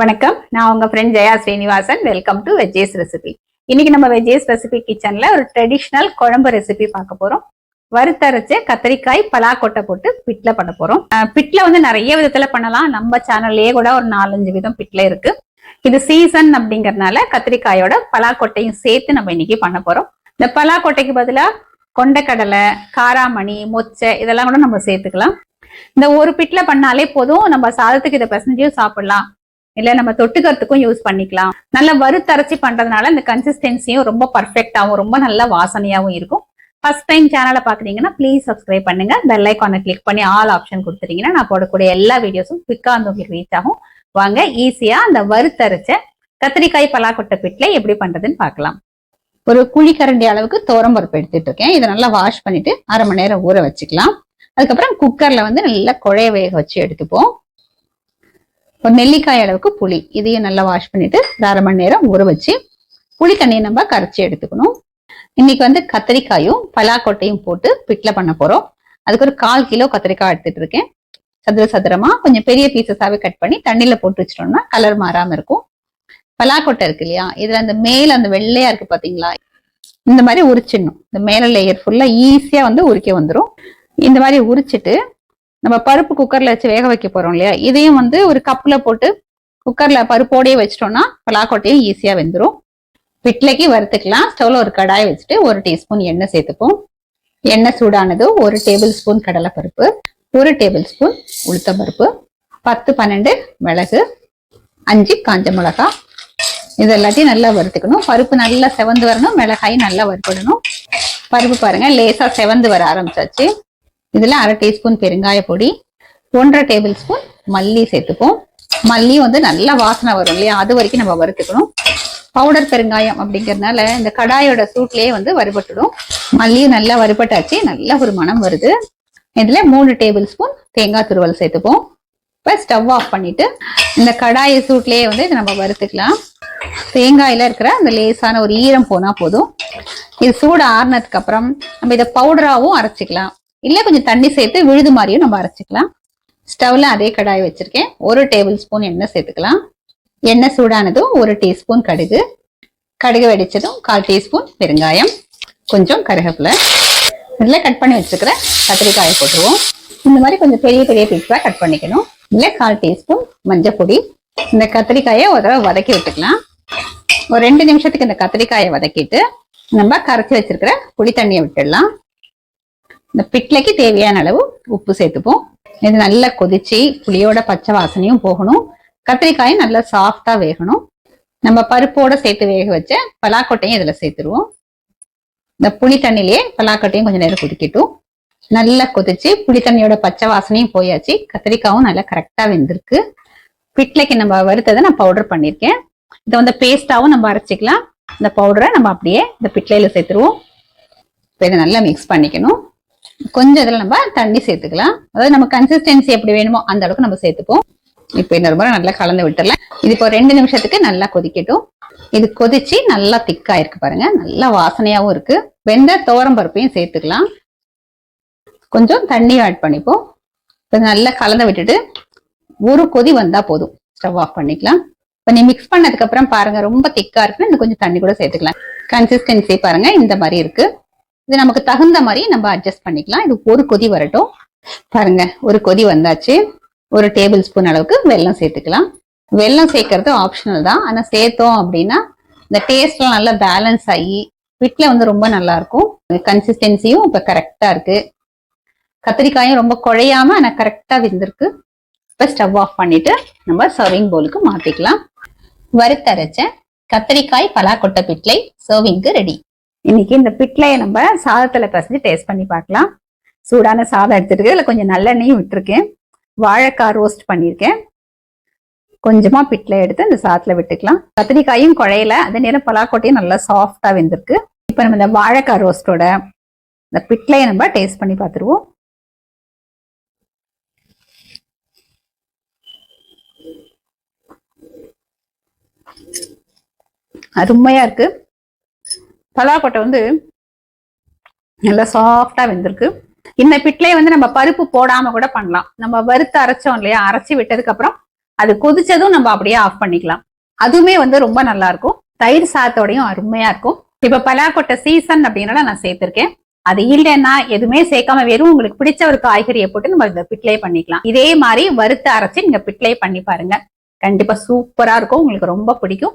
வணக்கம். நான் உங்க friend Jaya Srinivasan. Welcome to veggies recipe இன்னைக்கு நம்ம வெஜ்ஜேஸ் ரெசிபி கிச்சன்ல ஒரு ட்ரெடிஷ்னல் குழம்பு ரெசிபி பார்க்க போறோம். வறுத்தரைச்ச கத்திரிக்காய் பலாக்கொட்டை போட்டு பிட்ல பண்ண போறோம். பிட்ல வந்து நிறைய விதத்துல பண்ணலாம். நம்ம சேனல்லயே கூட ஒரு நாலஞ்சு விதம் பிட்ல இருக்கு. இது சீசன் அப்படிங்கறதுனால கத்திரிக்காயோட பலாக்கொட்டையும் சேர்த்து நம்ம இன்னைக்கு பண்ண போறோம். இந்த பலாக்கொட்டைக்கு பதிலா கொண்டக்கடலை காராமணி மொச்சை இதெல்லாம் கூட நம்ம சேர்த்துக்கலாம். இந்த ஒரு பிட்ல பண்ணாலே போதும். நம்ம சாதத்துக்கு இதை பிசைஞ்சும் சாப்பிடலாம். இல்ல நம்ம தொட்டுக்கிறதுக்கும் யூஸ் பண்ணிக்கலாம். நல்லா வறுத்தரைச்சி பண்றதுனால இந்த கன்சிஸ்டன்சியும் ரொம்ப பர்ஃபெக்டாகவும் ரொம்ப நல்ல வாசனையாகவும் இருக்கும். ஃபர்ஸ்ட் டைம் சேனலை பாக்குறீங்கன்னா ப்ளீஸ் சப்ஸ்கிரைப் பண்ணுங்க. பெல் ஐக்கானை கிளிக் பண்ணி ஆல் ஆப்ஷன் கொடுத்துட்டீங்கன்னா நான் போடக்கூடிய எல்லா வீடியோஸும் குவிக்கா வந்து உங்களுக்கு ரீச் ஆகும். வாங்க ஈஸியா அந்த வறுத்தரைச்ச கத்திரிக்காய் பலாக்கொட்டை பிட்ல எப்படி பண்றதுன்னு பார்க்கலாம் ஒரு குழிக்கரண்டி அளவுக்கு பருப்பு எடுத்துட்டு இருக்கேன். இதை நல்லா வாஷ் பண்ணிட்டு அரை மணி நேரம் ஊற வச்சுக்கலாம். அதுக்கப்புறம் குக்கர்ல வந்து நல்லா குழைய வேக வச்சு எடுத்துப்போம். ஒரு நெல்லிக்காய் அளவுக்கு புளி. இதையும் நல்லா வாஷ் பண்ணிட்டு அரை மணி நேரம் ஊற வச்சு புளி தண்ணியை நம்ம கரைச்சி எடுத்துக்கணும். இன்னைக்கு வந்து கத்திரிக்காயும் பலாக்கொட்டையும் போட்டு பிட்ல பண்ண போறோம். அதுக்கு ஒரு கால் கிலோ கத்திரிக்காய் எடுத்துட்டு இருக்கேன். சதுர சதுரமா கொஞ்சம் பெரிய பீசஸாவே கட் பண்ணி தண்ணியில போட்டு வச்சிட்டோம்னா கலர் மாறாம இருக்கும். பலாக்கொட்டை இருக்கு இல்லையா? இதுல அந்த மேல அந்த வெள்ளையா இருக்கு பாத்தீங்களா? இந்த மாதிரி உரிச்சிடணும். இந்த மேல லேயர் ஃபுல்லா ஈஸியா வந்து உரிக்க வந்துடும் இந்த மாதிரி உரிச்சிட்டு நம்ம பருப்பு குக்கர்ல வச்சு வேக வைக்க போறோம் இல்லையா? இதையும் வந்து ஒரு கப்ல போட்டு குக்கர்ல பருப்போடையே வச்சிட்டோம்னா பலாக்கொட்டையும் ஈஸியா வெந்துடும் விட்லைக்கு வறுத்துக்கலாம். ஸ்டவ்ல ஒரு கடாய் வச்சுட்டு ஒரு டீஸ்பூன் எண்ணெய் சேர்த்துப்போம். எண்ணெய் சூடானது ஒரு டேபிள் ஸ்பூன் கடலைப்பருப்பு ஒரு டேபிள் ஸ்பூன் உளுத்தம்பருப்பு பத்து பன்னெண்டு மிளகு அஞ்சு காஞ்ச மிளகா. இது எல்லாத்தையும் நல்லா வறுத்துக்கணும். பருப்பு நல்லா செவந்து வரணும். மிளகாய் நல்லா வறுக்கணும் பருப்பு பாருங்க லேசா செவந்து வர ஆரம்பிச்சாச்சு. இதில் அரை டீஸ்பூன் பெருங்காய பொடி ஒன்றரை டேபிள் ஸ்பூன் மல்லி சேர்த்துப்போம். மல்லி வந்து நல்லா வாசனை வரும் இல்லையா? அது வரைக்கும் நம்ம வறுத்துக்கணும். பவுடர் பெருங்காயம் அப்படிங்கிறதுனால இந்த கடாயோட சூட்லேயே வந்து வறுபட்டுடும். மல்லியும் நல்லா வறுபட்டாச்சு நல்ல ஒரு மனம் வருது. இதில் மூணு டேபிள் ஸ்பூன் தேங்காய் துருவல் சேர்த்துப்போம். இப்போ ஸ்டவ் ஆஃப் பண்ணிட்டு இந்த கடாயை சூட்லேயே வந்து இதை நம்ம வறுத்துக்கலாம். தேங்காயில் இருக்கிற அந்த லேசான ஒரு ஈரம் போனால் போதும். இது சூடு ஆறுனதுக்கு அப்புறம் நம்ம இதை பவுடராகவும் அரைச்சிக்கலாம். இல்லை கொஞ்சம் தண்ணி சேர்த்து விழுது மாதிரியும் நம்ம அரைச்சிக்கலாம். ஸ்டவ்ல அதே கடாய் வச்சிருக்கேன். ஒரு டேபிள் ஸ்பூன் எண்ணெய் சேர்த்துக்கலாம். எண்ணெய் சூடானதும் ஒரு டீஸ்பூன் கடுகு. கடுகு வெடிச்சதும் கால் டீஸ்பூன் பெருங்காயம். கொஞ்சம் கருகப்பிலை. இதில் கட் பண்ணி வச்சுக்கிற கத்திரிக்காயை போட்டுருவோம். இந்த மாதிரி கொஞ்சம் பெரிய பெரிய பீஸாக கட் பண்ணிக்கணும். இல்லை கால் டீஸ்பூன் மஞ்சள் பொடி. இந்த கத்திரிக்காயை ஒரு தடவை வதக்கி விட்டுக்கலாம். ஒரு ரெண்டு நிமிஷத்துக்கு இந்த கத்திரிக்காயை வதக்கிட்டு நம்ம கரைச்சி வச்சிருக்கிற புளி தண்ணியை விட்டுடலாம். இந்த பிட்லைக்கு தேவையான அளவு உப்பு சேர்த்துப்போம். இது நல்லா கொதிச்சு புளியோட பச்சை வாசனையும் போகணும். கத்திரிக்காயும் நல்லா சாஃப்டா வேகணும். நம்ம பருப்போட சேர்த்து வேக வச்ச பலாக்கொட்டையும் இதுல சேர்த்துருவோம். இந்த புளி தண்ணிலேயே பலாக்கொட்டையும் கொஞ்சம் நேரம் கொதிக்கட்டும். நல்லா கொதிச்சு புளி தண்ணியோட பச்சை வாசனையும் போயாச்சு. கத்திரிக்காயும் நல்லா கரெக்டா வெந்திருக்கு. பிட்லைக்கு நம்ம வறுத்ததை நான் பவுடர் பண்ணியிருக்கேன் இதை வந்து பேஸ்டாவும் நம்ம அரைச்சிக்கலாம். இந்த பவுடரை நம்ம அப்படியே இந்த பிட்லையில சேர்த்துருவோம். இப்போ இதை நல்லா மிக்ஸ் பண்ணிக்கணும். கொஞ்சம் இதில் நம்ம தண்ணி சேர்த்துக்கலாம். அதாவது நம்ம கன்சிஸ்டன்சி எப்படி வேணுமோ அந்த அளவுக்கு நம்ம சேர்த்துப்போம். இப்போ இன்னொரு முறை நல்லா கலந்து விட்டுறலாம் இது இப்போ ரெண்டு நிமிஷத்துக்கு நல்லா கொதிக்கட்டும். இது கொதிச்சு நல்லா திக்கா இருக்கு பாருங்க. நல்லா வாசனையாகவும் இருக்கு. வெந்த துவரம் பருப்பையும் சேர்த்துக்கலாம். கொஞ்சம் தண்ணியும் ஆட் பண்ணிப்போம். இப்போ நல்லா கலந்து விட்டுட்டு ஒரு கொதி வந்தா போதும். ஸ்டவ் ஆஃப் பண்ணிக்கலாம். இப்போ நீ மிக்ஸ் பண்ணதுக்கு அப்புறம் பாருங்க ரொம்ப திக்கா இருக்குன்னு இன்னும் கொஞ்சம் தண்ணி கூட சேர்த்துக்கலாம். கன்சிஸ்டன்சி பாருங்க இந்த மாதிரி இருக்கு. இது நமக்கு தகுந்த மாதிரி நம்ம அட்ஜஸ்ட் பண்ணிக்கலாம். இது ஒரு கொதி வரட்டும். பாருங்க ஒரு கொதி வந்தாச்சு. ஒரு டேபிள் ஸ்பூன் அளவுக்கு வெல்லம் சேர்த்துக்கலாம். வெல்லம் சேர்க்கறது ஆப்ஷனல் தான். ஆனால் சேர்த்தோம் அப்படின்னா இந்த டேஸ்ட்லாம் நல்லா பேலன்ஸ் ஆகி வீட்டில் வந்து ரொம்ப நல்லா இருக்கும் கன்சிஸ்டன்சியும் இப்போ கரெக்டாக இருக்கு. கத்திரிக்காயும் ரொம்ப குழையாம ஆனால் கரெக்டாக வெந்திருக்கு. இப்போ ஸ்டவ் ஆஃப் பண்ணிட்டு நம்ம சர்விங் பவுலுக்கு மாற்றிக்கலாம் வறுத்தரைச்ச கத்திரிக்காய் பலாக்கொட்டை பிட்லை சர்விங்க்கு ரெடி இன்னைக்கு இந்த பிட்லையை நம்ம சாதத்தில் பசஞ்சு டேஸ்ட் பண்ணி பார்க்கலாம். சூடான சாதம் எடுத்துருக்கு இதில் கொஞ்சம் நல்லெண்ணையும் விட்டுருக்கேன். வாழைக்காய் ரோஸ்ட் பண்ணியிருக்கேன். கொஞ்சமாக பிட்லை எடுத்து இந்த சாதத்தில் விட்டுக்கலாம். கத்திரிக்காயும் குழையில. அதே நேரம் பலாக்கோட்டையும் நல்லா சாஃப்டாக வெந்திருக்கு. இப்போ நம்ம இந்த வாழைக்காய் ரோஸ்டோட இந்த பிட்லையை நம்ம டேஸ்ட் பண்ணி பார்த்துருவோம். அருமையாக இருக்குது பலாக்கொட்டை வந்து நல்லா சாஃப்டா வெந்திருக்கு. இந்த பிட்லையை வந்து நம்ம பருப்பு போடாம கூட பண்ணலாம். நம்ம வறுத்து அரைச்சோம் இல்லையா? அரைச்சி விட்டதுக்கு அப்புறம் அது கொதிச்சதும் நம்ம அப்படியே ஆஃப் பண்ணிக்கலாம். அதுவுமே வந்து ரொம்ப நல்லா இருக்கும். தயிர் சாத்தோடையும் அருமையா இருக்கும். இப்ப பலாக்கொட்டை சீசன் அப்படின்னா நான் சேர்த்திருக்கேன். அது இல்லைன்னா எதுவுமே சேர்க்காம வெறும் உங்களுக்கு பிடிச்ச ஒரு காய்கறியை போட்டு நம்ம இந்த பிட்லே பண்ணிக்கலாம். இதே மாதிரி வறுத்து அரைச்சு நீங்க பிட்லே பண்ணி பாருங்க. கண்டிப்பா சூப்பரா இருக்கும். உங்களுக்கு ரொம்ப பிடிக்கும்.